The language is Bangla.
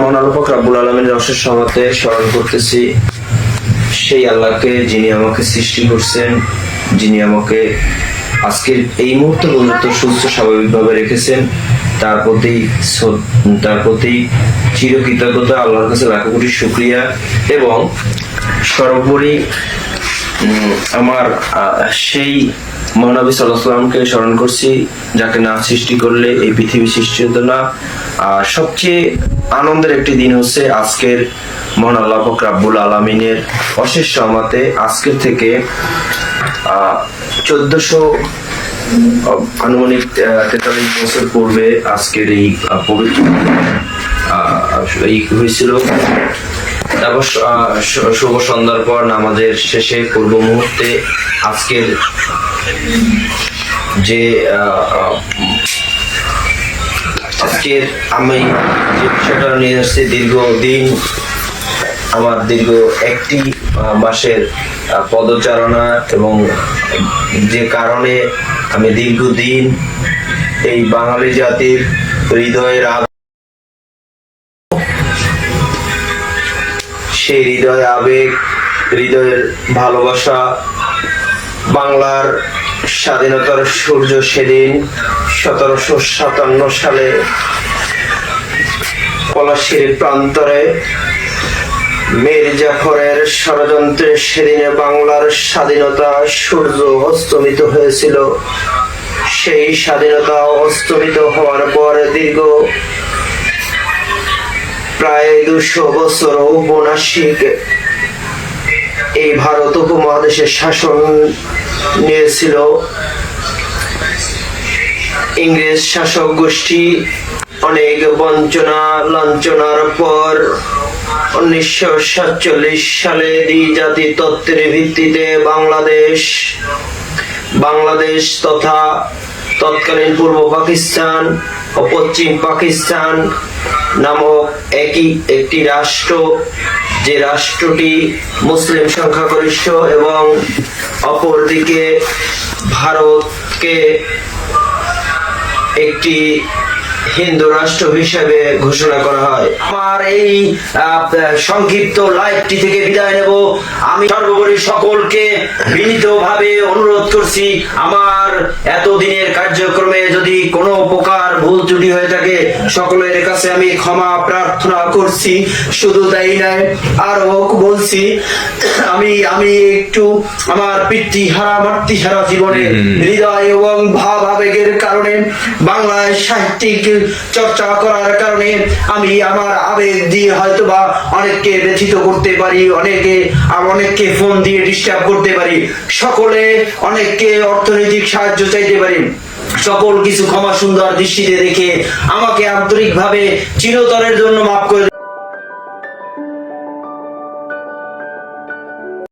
মহানরূপক রাব্বুল আলমের অশেষ সমাতে স্মরণ করতেছি। সেই আল্লাহকে যিনি আমাকে সৃষ্টি করছেন, যিনি আমাকে আজকের এই মুহূর্তে পর্যন্ত সুস্থ, স্বাভাবিকভাবে রেখেছেন, তার প্রতি তার প্রতি চিরকৃতজ্ঞতা, আল্লাহর কাছে লাখো কোটি শুক্রিয়া এবং সর্বোপরি আমার সেই মহানবী সাল্লাহামকে স্মরণ করছি, যাকে না সৃষ্টি করলে এই পৃথিবী সৃষ্টি হতো না। আর সবচেয়ে আনন্দের একটি দিন হচ্ছে আজকের মহান আল্লাহ রাব্বুল আলমিনের অশেষ সহমতে আজকের থেকে চোদ্দশো আনুমানিক তেতাল্লিশ বছর পূর্বে আজকের এই পবিত্র এই হয়েছিল। তারপর শুভ সন্ধ্যার পর নামাজের শেষে পূর্ব মুহূর্তে আজকের যে আজকের আমি যে বিষয়টা নিয়ে আসছি দীর্ঘদিন আমার দীর্ঘ একটি মাসের পদচারণা এবং যে কারণে আমি দীর্ঘদিন এই বাঙালি জাতির হৃদয়ের সেই হৃদয় আবেগ, হৃদয়ের ভালোবাসা, বাংলার স্বাধীনতার সূর্য সেদিন সতেরোশো সাতান্ন সালে পলাশির প্রান্তরে মীর জাফরের ষড়যন্ত্রে সেদিনে বাংলার স্বাধীনতা সূর্য অস্তমিত হয়েছিল। সেই স্বাধীনতা অস্তমিত হওয়ার পর দীর্ঘ প্রায় দুশো বছর ঔপন্যাসিক এই ভারত উপমহাদেশের শাসন নিয়েছিল। ইংরেজ শাসক গোষ্ঠী অনেক বঞ্চনা লাঞ্ছনার পর উনিশশো সাতচল্লিশ সালে দ্বিজাতি তত্ত্বের ভিত্তিতে বাংলাদেশ বাংলাদেশ তথা তৎকালীন পূর্ব পাকিস্তান ও পশ্চিম পাকিস্তান নামক একই একটি রাষ্ট্র যে রাষ্ট্রটি মুসলিম সংখ্যাগরিষ্ঠ এবং অপরদিকে ভারতকে একটি হিন্দু রাষ্ট্র হিসেবে ঘোষণা করা হয়। আমার এই সংক্ষিপ্ত লাইভটি থেকে বিদায় নেব। আমি সর্বোপরি সকলকে বিনীতভাবে অনুরোধ করছি আমার এতদিনের কার্যক্রমে যদি কোনো প্রকার ভুল ত্রুটি হয়ে থাকে সকলের কাছে আমি ক্ষমা প্রার্থনা করছি। শুধু তাই নয় আরও বলছি আমি আমি একটু আমার পিতৃহারা মাতৃহারা জীবনে হৃদয় এবং ভাব আবেগের কারণে বাংলায় সাহিত্যিক চর্চা করার কারণে আমি আমার আবেগ দিয়ে হয়তো বা অনেককে ব্যথিত করতে পারি, অনেকে অনেককে ফোন দিয়ে ডিস্টার্ব করতে পারি। সকলে অনেককে অর্থনৈতিক সাহায্য চাইতে পারি। সকল কিছু ক্ষমা সুন্দর দৃষ্টিতে দেখে আমাকে আন্তরিকভাবে চিরতরের জন্য মাফ করে